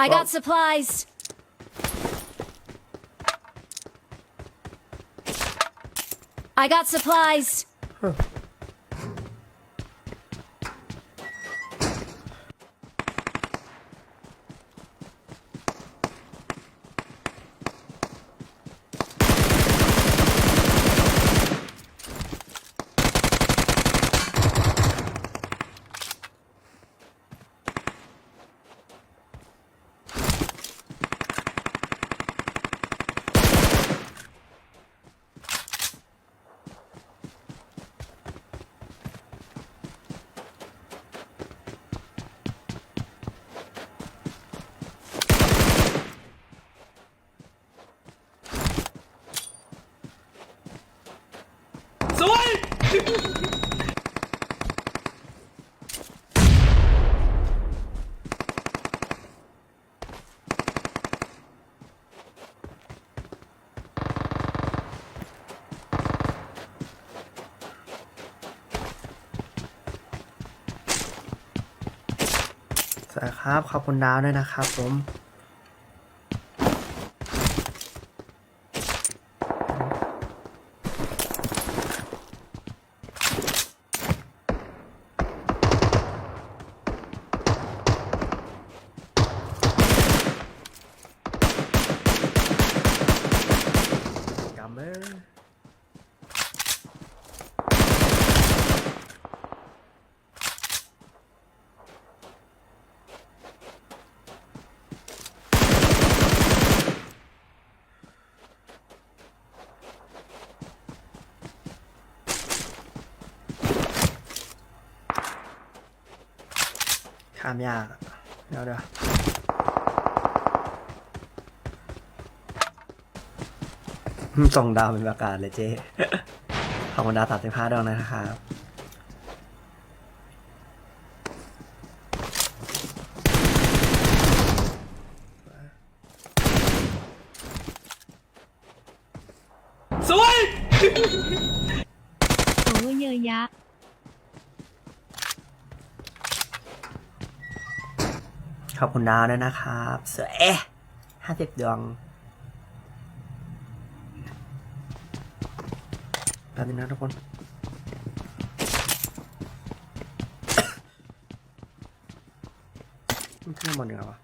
I got supplies. I got supplies. ส ครับขอบคุณดาวด้วยนะครับผมามยากเดี๋ยวเดี๋ยวส่งดาวเป็นประกาศเลยเจ๊ขอบคุณดาวสามสิบห้าดวงนะครับ สวย โอเยอะยะ ขอบคุณดาวด้วยนะครับสวยห้าสิบดวงแป๊บนึงนะทุกคนมันขึ้นมาบนเหนือวะ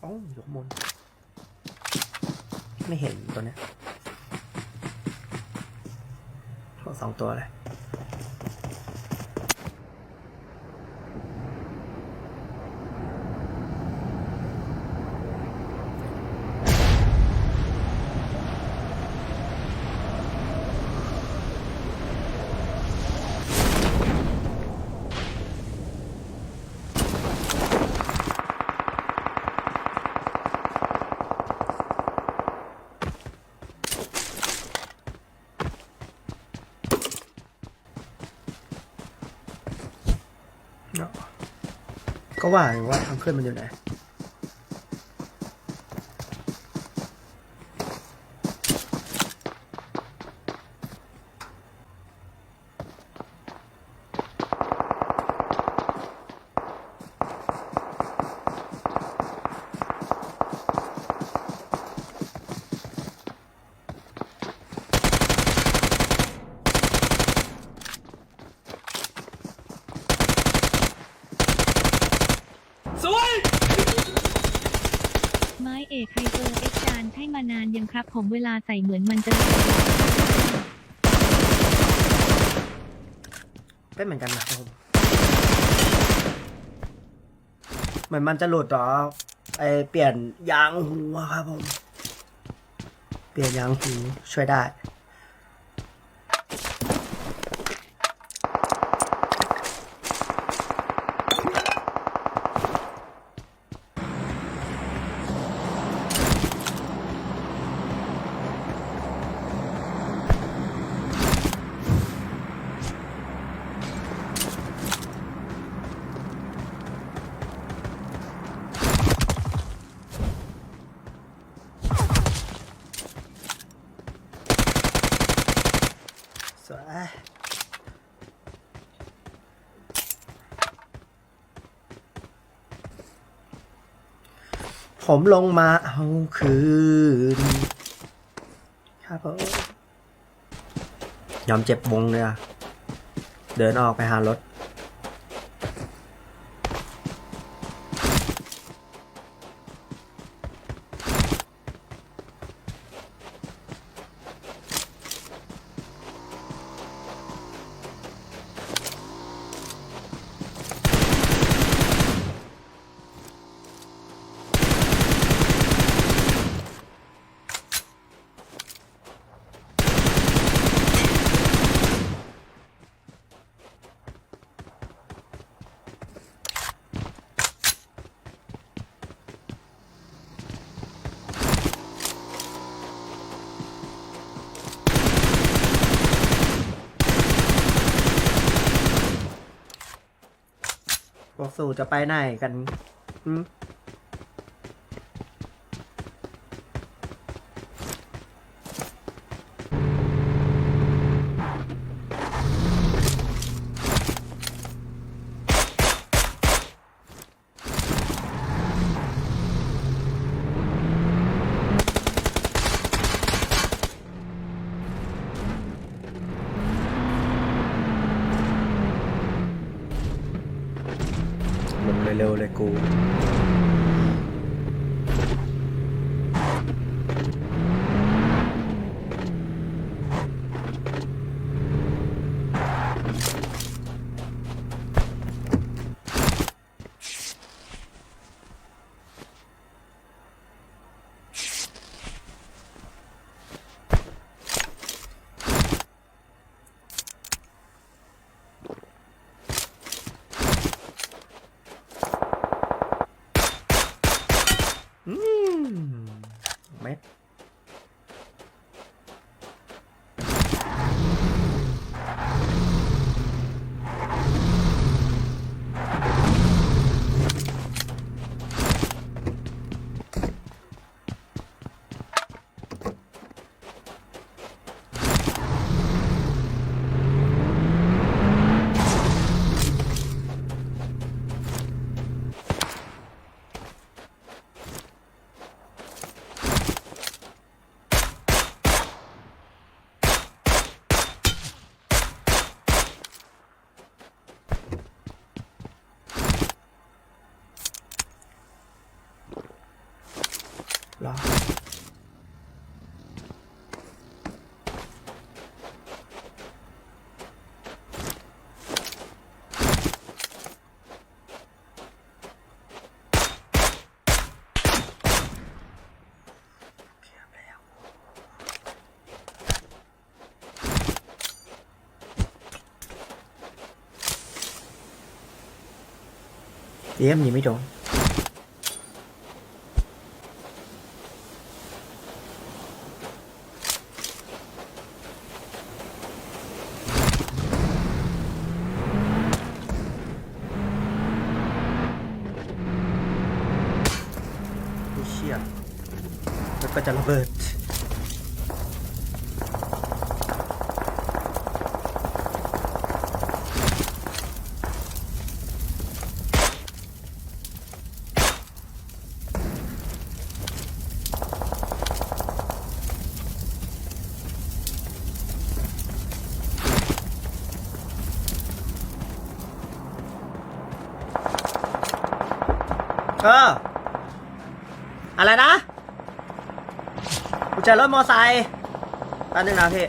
โอ้ายกมนไม่เห็นตัวเนี้ย โอ้สองตัวเลย เนาะ ก็ว่าอยู่ว่าทางขึ้นมันอยู่ไหน อกไฮเปอร์เอ็กจานให้มานานยังครับ ผมเวลาใส่เหมือนมันจะเป็นเหมือนกันนะครับผมเหมือนมันจะหลุดเหรอไอเปลี่ยนยางหูอะครับผม เปลี่ยนยางหูช่วยได้ ผมลงมาเอาคืนครับผมยอมเจ็บวงเลยอะเดินออกไปหารถ สู่จะไปไหนกันอืม เร็วเลยกู เยี่ยมยิงไม่โดนเชี่ยแล้วก็จะระเบิด เออ อะไรนะกุญแจรถมอไซค์แป๊บนึงนะพี่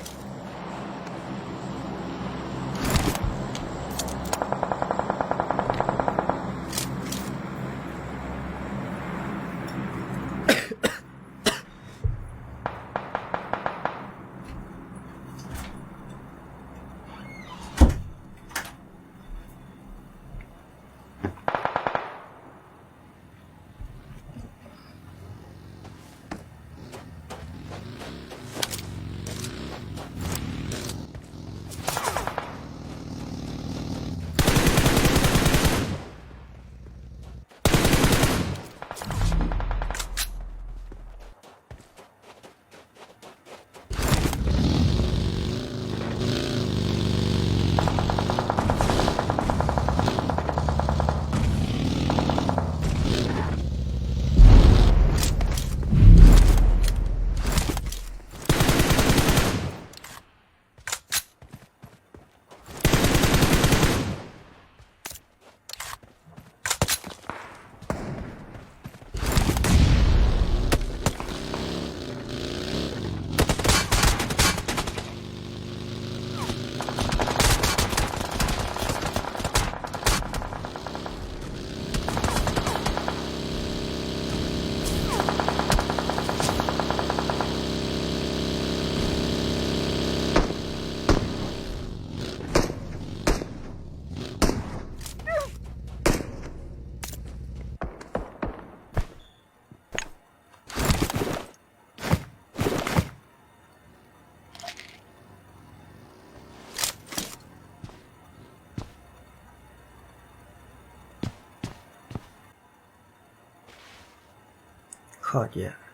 โค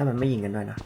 ถ้ามันไม่ยิงกันด้วยนะ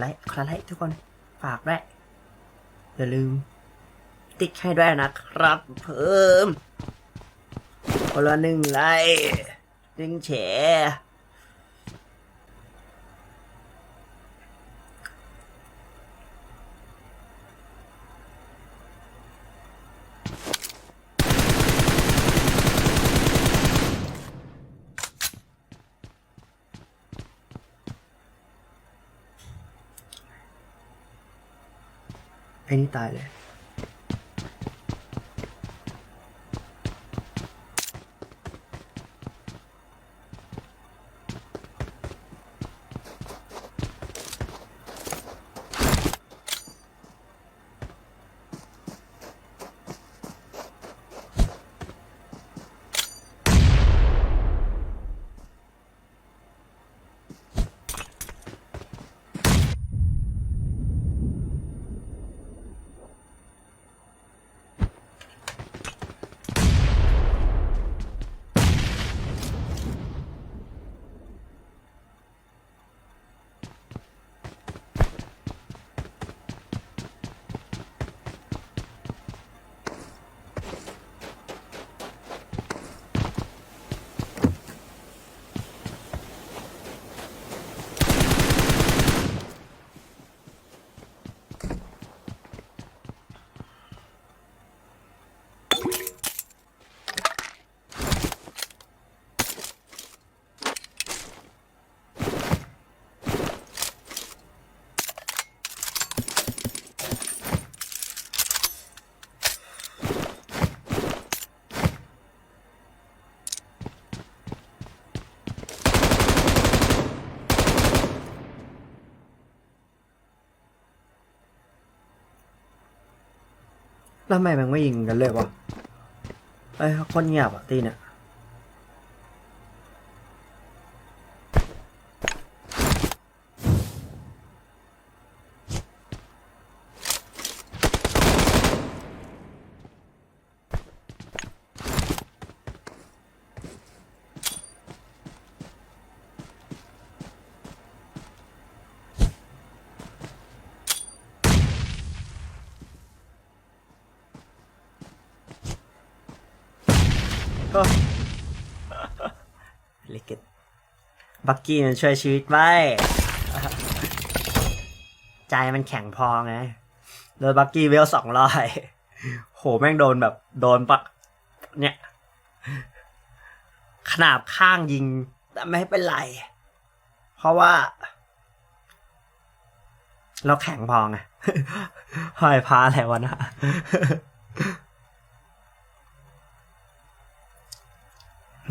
ไลค์คลาไลค์ทุกคนฝากด้วยอย่าลืม ติ๊กให้ด้วยนะครับ เพิ่มคนละหนึ่งไลค์หนึ่งแชร์ ไแล้วทำไมมันไม่ยิงกันเลยวะเอ้ยคนเงียบอะตีเนี่ย ลิกิตบักกี้มันช่วยชีวิตไว้ใจมันแข็งพอไง โดนบักกี้เวลสองร้อยโหแม่งโดนแบบโดนปะเนี่ย ขนาบข้างยิง แต่ไม่เป็นไร เพราะว่า เราแข็งพอไงห้อยพาอะไรวะนะ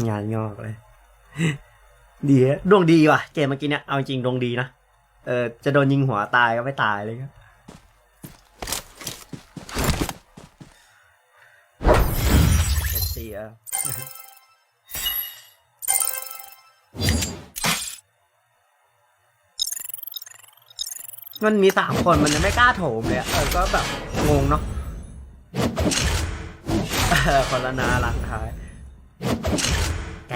งานงอกเลย ดีอะดวงดีว่ะ เกมเมื่อกี้เนี่ย เอาจริงดวงดีนะ เออ จะโดนยิงหัวตายก็ไม่ตายเลยครับเสียมันมีสามคนมันยังไม่กล้าโถมเลยเออก็แบบงงเนาะเออคนละนาหลังท้าย ไ